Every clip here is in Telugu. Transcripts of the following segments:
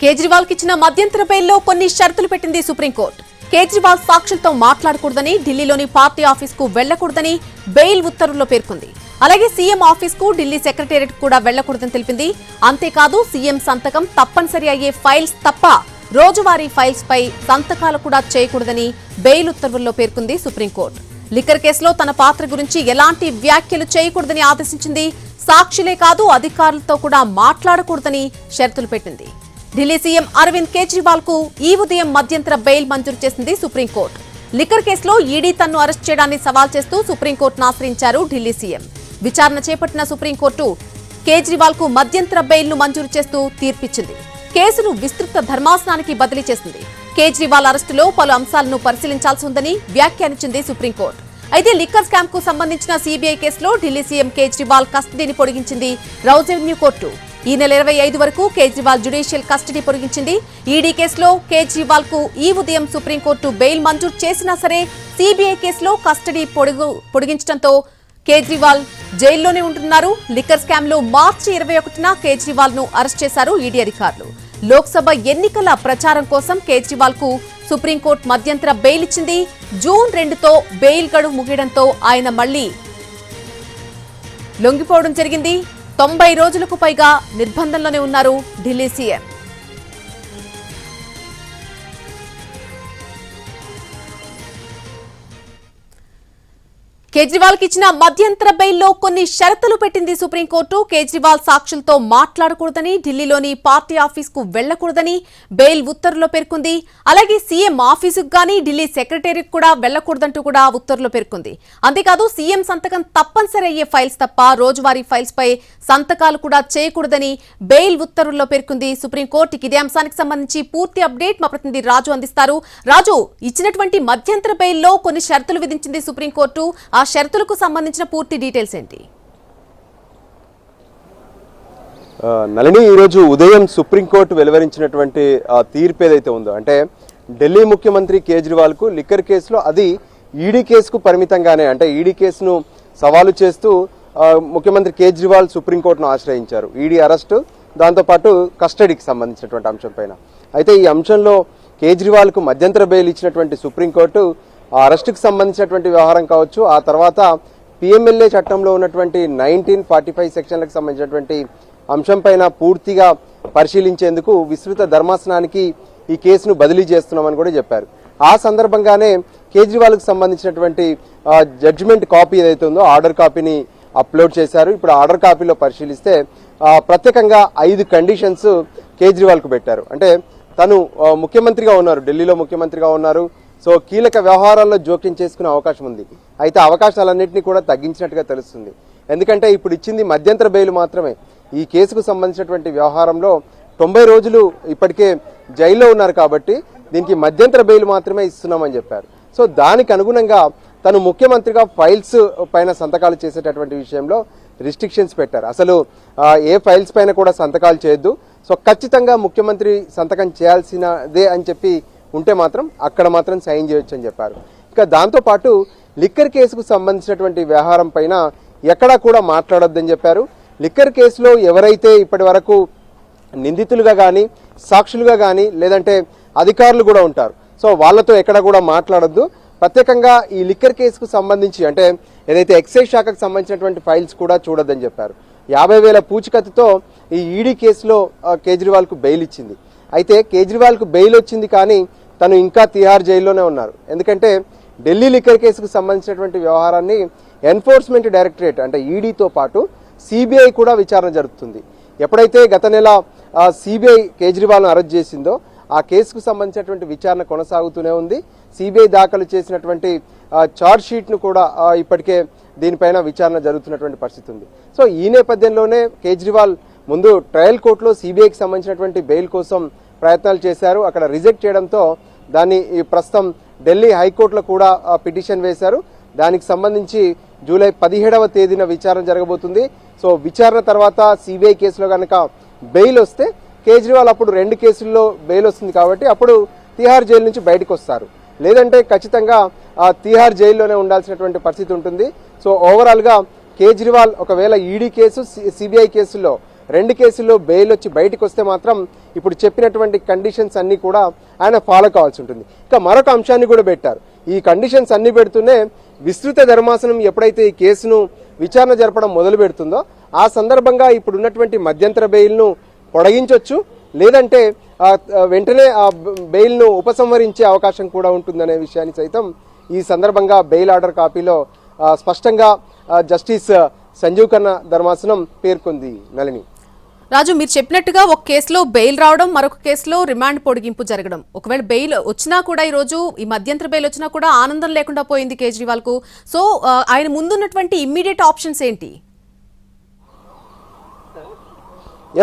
కేజ్రీవాల్కి ఇచ్చిన మధ్యంతర బెయిల్లో కొన్ని షరతులు పెట్టింది సుప్రీంకోర్టు. కేజ్రీవాల్ సాక్షులతో మాట్లాడకూడదని ఢిల్లీలోని పార్టీ ఆఫీస్కు వెళ్ళకూడదని బెయిల్ ఉత్తర్వుల్లో పేర్కొంది. అలాగే సీఎం ఆఫీస్కు ఢిల్లీ సెక్రటేరియట్ కూడా వెళ్ళకూడదని తెలిపింది. అంతేకాదు సీఎం సంతకం తప్పనిసరి అయ్యే ఫైల్స్ తప్ప రోజువారీ ఫైల్స్ పై సంతకాలు కూడా చేయకూడదని బెయిల్ ఉత్తర్వుల్లో పేర్కొంది సుప్రీంకోర్టు. లిక్కర్ కేసులో తన పాత్ర గురించి ఎలాంటి వ్యాఖ్యలు చేయకూడదని ఆదేశించింది సాక్షులే కాదు అధికారులతో కూడా మాట్లాడకూడదని షరతులు పెట్టింది. ఢిల్లీ సీఎం అరవింద్ కేజ్రీవాల్కు ఈ ఉదయం మధ్యంతర బెయిల్ మంజూరు చేసింది సుప్రీంకోర్టు. లిక్కర్ కేసులో ఈడీ తన్ను అరెస్ట్ చేయడాన్ని సవాల్ చేస్తూ సుప్రీంకోర్టును ఆశ్రయించారు ఢిల్లీ సీఎం. విచారణ చేపట్టిన సుప్రీంకోర్టు కేజ్రీవాల్కు మధ్యంతర బెయిల్ను మంజూరు చేస్తూ తీర్పిచ్చింది. కేసును విస్తృత ధర్మాసనానికి బదిలీ చేసింది. కేజ్రీవాల్ అరెస్టులో పలు అంశాలను పరిశీలించాల్సి ఉందని వ్యాఖ్యానించింది సుప్రీంకోర్టు. అయితే లిక్కర్ స్కామ్కు సంబంధించిన సీబీఐ కేసులో ఢిల్లీ సీఎం కేజ్రీవాల్ కస్టడీని పొడిగించింది రౌజెవెన్యూ కోర్టు. ఈ నెల ఇరవై ఐదు వరకు కేజ్రీవాల్ జ్యుడిషియల్ కస్టడీ పొడిగించింది. ఈడీ కేసులో కేజ్రీవాల్కు ఈ ఉదయం సుప్రీంకోర్టు బెయిల్ మంజూరు చేసినా సరే సిబిఐ కేసులో కస్టడీ పొడుగు పొడిగించడంతో కేజ్రీవాల్ జైల్లోనే ఉంటున్నారు. లిక్కర్ స్కామ్లో మార్చి ఇరవై ఒకటిన కేజ్రీవాల్ను అరెస్ట్ చేశారు ఈడీ అధికారులు. లోక్సభ ఎన్నికల ప్రచారం కోసం కేజ్రీవాల్కు సుప్రీంకోర్టు మధ్యంతర బెయిల్ ఇచ్చింది. జూన్ రెండుతో బెయిల్ గడువు ముగియడంతో ఆయన మళ్ళీ లొంగిపోవడం జరిగింది. తొంభై రోజులకు పైగా నిర్బంధంలోనే ఉన్నారు ఢిల్లీ సీఎం. కేజ్రీవాల్కి ఇచ్చిన మధ్యంతర బెయిల్లో కొన్ని షరతులు పెట్టింది సుప్రీంకోర్టు. కేజ్రీవాల్ సాక్షులతో మాట్లాడకూడదని ఢిల్లీలోని పార్టీ ఆఫీస్కు వెళ్ళకూడదని బెయిల్ ఉత్తర్వులో పేర్కొంది. అలాగే సీఎం ఆఫీసుకు గానీ ఢిల్లీ సెక్రటరీకి కూడా వెళ్ళకూడదంటూ కూడా ఉత్తర్వులో పేర్కొంది. అంతేకాదు సీఎం సంతకం తప్పనిసరి అయ్యే ఫైల్స్ తప్ప రోజువారీ ఫైల్స్ పై సంతకాలు కూడా చేయకూడదని బెయిల్ ఉత్తర్వుల్లో పేర్కొంది సుప్రీంకోర్టుకి ఇదే అంశానికి సంబంధించి పూర్తి అప్డేట్ మా ప్రతినిధి రాజు అందిస్తారు. రాజు ఇచ్చినటువంటి మధ్యంతర బెయిల్లో కొన్ని షరతులు విధించింది సుప్రీంకోర్టు. ఆ షరతులకు సంబంధించిన పూర్తి డీటెయిల్స్ ఏంటి? ఆ, నళిని ఈరోజు ఉదయం సుప్రీంకోర్టు వెలువరించినటువంటి తీర్పు ఏదైతే ఉందో అంటే ఢిల్లీ ముఖ్యమంత్రి కేజ్రీవాల్కు లిక్కర్ కేసులో అది ఈడీ కేసుకు పరిమితంగానే అంటే ఈడీ కేసును సవాలు చేస్తూ ముఖ్యమంత్రి కేజ్రీవాల్ సుప్రీంకోర్టును ఆశ్రయించారు. ఈడీ అరెస్టు దాంతోపాటు కస్టడీకి సంబంధించినటువంటి అంశం పైన. అయితే ఈ అంశంలో కేజ్రీవాల్కు మధ్యంతర బెయిల్ ఇచ్చినటువంటి సుప్రీంకోర్టు అరెస్టుకు సంబంధించినటువంటి వ్యవహారం కావచ్చు ఆ తర్వాత పిఎంఎల్ఏ చట్టంలో ఉన్నటువంటి నైన్టీన్ ఫార్టీ ఫైవ్ సెక్షన్లకు సంబంధించినటువంటి అంశంపైన పూర్తిగా పరిశీలించేందుకు విస్తృత ధర్మాసనానికి ఈ కేసును బదిలీ చేస్తున్నామని కూడా చెప్పారు. ఆ సందర్భంగానే కేజ్రీవాల్కు సంబంధించినటువంటి జడ్జిమెంట్ కాపీ ఏదైతే ఉందో ఆర్డర్ కాపీని అప్లోడ్ చేశారు. ఇప్పుడు ఆర్డర్ కాపీలో పరిశీలిస్తే ప్రత్యేకంగా ఐదు కండిషన్స్ కేజ్రీవాల్కు పెట్టారు. అంటే తను ముఖ్యమంత్రిగా ఉన్నారు ఢిల్లీలో ముఖ్యమంత్రిగా ఉన్నారు. సో కీలక వ్యవహారాల్లో జోక్యం చేసుకునే అవకాశం ఉంది. అయితే అవకాశాలన్నింటినీ కూడా తగ్గించినట్టుగా తెలుస్తుంది. ఎందుకంటే ఇప్పుడు ఇచ్చింది మధ్యంతర బెయిల్ మాత్రమే. ఈ కేసుకు సంబంధించినటువంటి వ్యవహారంలో తొంభై రోజులు ఇప్పటికే జైల్లో ఉన్నారు కాబట్టి దీనికి మధ్యంతర బెయిల్ మాత్రమే ఇస్తున్నామని చెప్పారు. సో దానికి అనుగుణంగా తను ముఖ్యమంత్రిగా ఫైల్స్ పైన సంతకాలు చేసేటటువంటి విషయంలో రిస్ట్రిక్షన్స్ పెట్టారు. అసలు ఏ ఫైల్స్ పైన కూడా సంతకాలు చేయొద్దు. సో ఖచ్చితంగా ముఖ్యమంత్రి సంతకం చేయాల్సినదే అని చెప్పి ఉంటే మాత్రం అక్కడ మాత్రం సైన్ చేయొచ్చు అని చెప్పారు. ఇక దాంతోపాటు లిక్కర్ కేసుకు సంబంధించినటువంటి వ్యవహారం పైన ఎక్కడా కూడా మాట్లాడొద్దని చెప్పారు. లిక్కర్ కేసులో ఎవరైతే ఇప్పటి వరకు నిందితులుగా కానీ సాక్షులుగా కానీ లేదంటే అధికారులు కూడా ఉంటారు. సో వాళ్ళతో ఎక్కడ కూడా మాట్లాడొద్దు. ప్రత్యేకంగా ఈ లిక్కర్ కేసుకు సంబంధించి అంటే ఏదైతే ఎక్సైజ్ శాఖకు సంబంధించినటువంటి ఫైల్స్ కూడా చూడొద్దని చెప్పారు. యాభై వేల పూచికత్తుతో ఈ ఈడీ కేసులో కేజ్రీవాల్కు బెయిల్ ఇచ్చింది. అయితే కేజ్రీవాల్కు బెయిల్ వచ్చింది కానీ తను ఇంకా తిహార్ జైల్లోనే ఉన్నారు. ఎందుకంటే ఢిల్లీ లిక్కర్ కేసుకు సంబంధించినటువంటి వ్యవహారాన్ని ఎన్ఫోర్స్మెంట్ డైరెక్టరేట్ అంటే ఈడీతో పాటు సిబిఐ కూడా విచారణ జరుపుతుంది. ఎప్పుడైతే గత నెల సిబిఐ కేజ్రీవాల్ను అరెస్ట్ చేసిందో ఆ కేసుకు సంబంధించినటువంటి విచారణ కొనసాగుతూనే ఉంది. సిబిఐ దాఖలు చేసినటువంటి చార్జ్ షీట్ను కూడా ఇప్పటికే దీనిపైన విచారణ జరుగుతున్నటువంటి పరిస్థితి ఉంది. సో ఈ నేపథ్యంలోనే కేజ్రీవాల్ ముందు ట్రయల్ కోర్టులో సిబిఐకి సంబంధించినటువంటి బెయిల్ కోసం ప్రయత్నాలు చేశారు. అక్కడ రిజెక్ట్ చేయడంతో దాన్ని ప్రస్తుతం ఢిల్లీ హైకోర్టులో కూడా పిటిషన్ వేశారు. దానికి సంబంధించి జూలై పదిహేడవ తేదీన విచారణ జరగబోతుంది. సో విచారణ తర్వాత సిబిఐ కేసులో కనుక బెయిల్ వస్తే కేజ్రీవాల్ అప్పుడు రెండు కేసుల్లో బెయిల్ వస్తుంది కాబట్టి అప్పుడు తిహార్ జైలు నుంచి బయటకు వస్తారు. లేదంటే ఖచ్చితంగా ఆ తిహార్ జైల్లోనే ఉండాల్సినటువంటి పరిస్థితి ఉంటుంది. సో ఓవరాల్గా కేజ్రీవాల్ ఒకవేళ ఈడీ కేసు సిబిఐ కేసుల్లో రెండు కేసుల్లో బెయిల్ వచ్చి బయటకు వస్తే మాత్రం ఇప్పుడు చెప్పినటువంటి కండిషన్స్ అన్నీ కూడా ఆయన ఫాలో కావాల్సి ఉంటుంది. ఇక మరొక అంశాన్ని కూడా పెట్టారు. ఈ కండిషన్స్ అన్ని పెడుతూనే విస్తృత ధర్మాసనం ఎప్పుడైతే ఈ కేసును విచారణ జరపడం మొదలు పెడుతుందో ఆ సందర్భంగా ఇప్పుడున్నటువంటి మధ్యంతర బెయిల్ను పొడగించవచ్చు లేదంటే వెంటనే ఆ బెయిల్ను ఉపసంహరించే అవకాశం కూడా ఉంటుందనే విషయాన్ని సైతం ఈ సందర్భంగా బెయిల్ ఆర్డర్ కాపీలో స్పష్టంగా జస్టిస్ సంజీవ్ ఖన్నా ధర్మాసనం పేర్కొంది నళిని. రాజు మీరు చెప్పినట్టుగా ఒక కేసులో బెయిల్ రావడం మరొక కేసులో రిమాండ్ పొడిగింపు జరగడం. ఒకవేళ బెయిల్ వచ్చినా కూడా ఈ రోజు ఈ మధ్యంతర బెయిల్ వచ్చినా కూడా ఆనందం లేకుండా పోయింది కేజ్రీవాల్కు సో ఆయన ముందున్నటువంటి ఇమ్మీడియట్ ఆప్షన్స్ ఏంటి?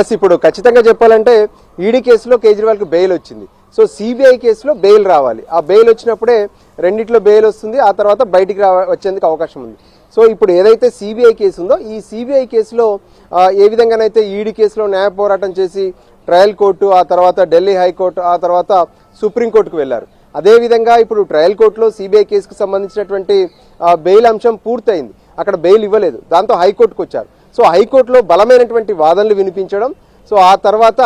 ఎస్ ఇప్పుడు ఖచ్చితంగా చెప్పాలంటే ఈడీ కేసులో కేజ్రీవాల్కి బెయిల్ వచ్చింది. సో సిబిఐ కేసులో బెయిల్ రావాలి. ఆ బెయిల్ వచ్చినప్పుడే రెండిట్లో బెయిల్ వస్తుంది ఆ తర్వాత బయటికి రా వచ్చేందుకు అవకాశం ఉంది. సో ఇప్పుడు ఏదైతే సిబిఐ కేసు ఉందో ఈ సిబిఐ కేసులో ఏ విధంగానైతే ఈడీ కేసులో న్యాయ పోరాటం చేసి ట్రయల్ కోర్టు ఆ తర్వాత ఢిల్లీ హైకోర్టు ఆ తర్వాత సుప్రీంకోర్టుకు వెళ్ళారు అదేవిధంగా ఇప్పుడు ట్రయల్ కోర్టులో సిబిఐ కేసుకు సంబంధించినటువంటి బెయిల్ అంశం పూర్తయింది. అక్కడ బెయిల్ ఇవ్వలేదు. దాంతో హైకోర్టుకు వచ్చారు. సో హైకోర్టులో బలమైనటువంటి వాదనలు వినిపించడం సో ఆ తర్వాత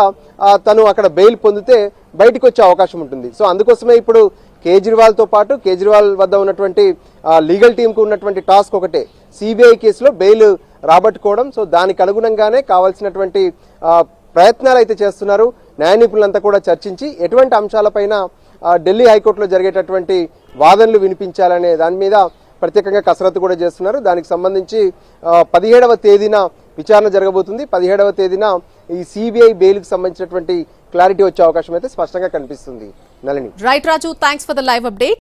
తను అక్కడ బెయిల్ పొందితే బయటకు వచ్చే అవకాశం ఉంటుంది. సో అందుకోసమే ఇప్పుడు కేజ్రీవాల్తో పాటు కేజ్రీవాల్ వద్ద ఉన్నటువంటి లీగల్ టీంకు ఉన్నటువంటి టాస్క్ ఒకటే. సిబిఐ కేసులో బెయిల్ రాబట్టుకోవడం. సో దానికి అనుగుణంగానే కావాల్సినటువంటి ప్రయత్నాలు అయితే చేస్తున్నారు. న్యాయ నిపుణులంతా కూడా చర్చించి ఎటువంటి అంశాలపైన ఢిల్లీ హైకోర్టులో జరిగేటటువంటి వాదనలు వినిపించాలనే దాని మీద ప్రత్యేకంగా కసరత్తు కూడా చేస్తున్నారు. దానికి సంబంధించి పదిహేడవ తేదీన విచారణ జరగబోతుంది. పదిహేడవ తేదీన ఈ సిబిఐ బెయిల్కి సంబంధించినటువంటి క్లారిటీ వచ్చే అవకాశం అయితే స్పష్టంగా కనిపిస్తుంది. Nalini right Raju thanks for the live update